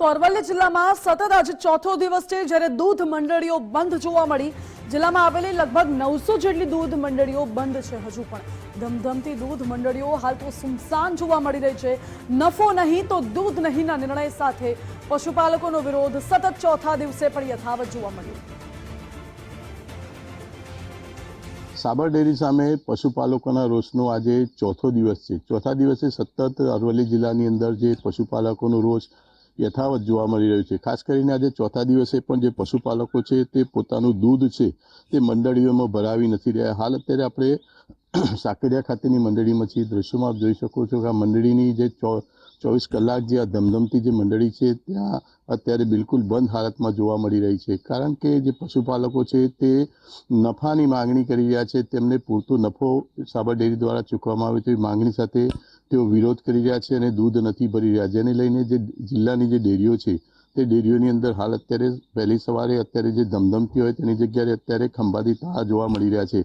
તો અરવલ્લી જિલ્લામાં સતત આજે ચોથો દિવસ છે જ્યારે દૂધ મંડળીઓ બંધ જોવા મળી. જિલ્લામાં આવેલી લગભગ નવસો જેટલી દૂધ મંડળીઓ બંધ છે હજુ પણ. ધમધમતી દૂધ મંડળીઓ હાલ તો સુમસાન જોવા મળી રહી છે. નફો નહીં તો દૂધ નહીંના નિર્ણય સાથે પશુપાલકોનો વિરોધ સતત ચોથા દિવસે પણ યથાવત જોવા મળ્યો. સાબર ડેરી સામે પશુપાલકોના રોષનો આજે ચોથો દિવસ છે. ચોથા દિવસે સતત અરવલ્લી જિલ્લાની અંદર જે પશુપાલકોનો રોષ યથાવત જોવા મળી રહ્યું છે. ખાસ કરીને આજે ચોથા દિવસે પણ જે પશુપાલકો છે તે પોતાનું દૂધ છે તે મંડળીઓમાં ભરાવી નથી રહ્યા. હાલ અત્યારે આપણે સાકરિયા ખાતેની મંડળીમાં છીએ. દ્રશ્યોમાં આપ જોઈ શકો છો કે આ મંડળીની જે ચોવીસ કલાક જે આ ધમધમતી જે મંડળી છે ત્યાં અત્યારે બિલકુલ બંધ હાલતમાં જોવા મળી રહી છે. કારણ કે જે પશુપાલકો છે તે નફાની માંગણી કરી રહ્યા છે. તેમને પૂરતો નફો સાબર ડેરી દ્વારા ચૂકવવામાં આવે તેવી માંગણી સાથે તેઓ વિરોધ કરી રહ્યા છે અને દૂધ નથી ભરી રહ્યા. જેને લઈને જે જિલ્લાની જે ડેરીઓ છે તે ડેરીઓની અંદર હાલ અત્યારે વહેલી સવારે અત્યારે જે ધમધમતી હોય તેની જગ્યાએ અત્યારે ખંભાતી તાર જોવા મળી રહ્યા છે.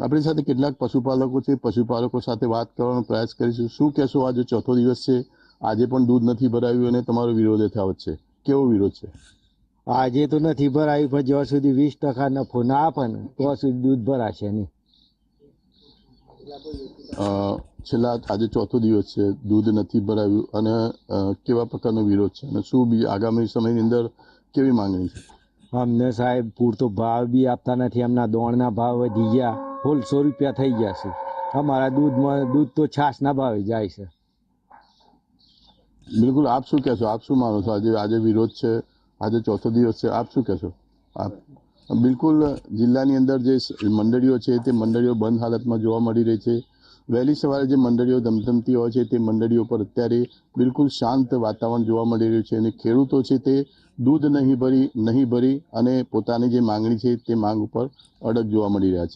આપણી સાથે કેટલાક પશુપાલકો છે. પશુપાલકો સાથે વાત કરવાનો પ્રયાસ કરીશું. શું કહેશો? આજે ચોથો દિવસ છે આજે પણ દૂધ નથી ભરાયું અને તમારો વિરોધ યથાવત છે. કેવો વિરોધ છે? આજે તો નથી ભરાયું પણ જ્યાં સુધી વીસ ટકા નફો ના આપે ને ત્યાં સુધી દૂધ ભરાશે નહીં. છેલ્લા આજે ચોથો દિવસ છે દૂધ નથી ભરાયું અને કેવા પ્રકારનો વિરોધ છે અને શું બી આગામી સમયની અંદર કેવી માંગણી છે? અમને સાહેબ પૂરતો ભાવ બી આપતા નથી. એમના દોણના ભાવ વધી ગયા. સોળસો રૂપિયા થઈ ગયા છે. અમારા દૂધમાં દૂધ તો છાશના ભાવે જાય છે. બિલકુલ આપ શું કહેશો? આપ શું માનો છો? આજે આજે વિરોધ છે આજે ચોથો દિવસ છે. આપ શું કહેશો? આપ બિલકુલ જિલ્લાની અંદર જે મંડળીઓ છે તે મંડળીઓ બંધ હાલતમાં જોવા મળી રહી છે. વહેલી સવારે જે મંડળીઓ ધમધમતી હોય છે તે મંડળીઓ પર અત્યારે બિલકુલ શાંત વાતાવરણ જોવા મળી રહ્યું છે અને ખેડૂતો છે તે દૂધ નહીં ભરી નહીં ભરી અને પોતાની જે માંગણી છે તે માંગ ઉપર અડગ જોવા મળી રહ્યા છે.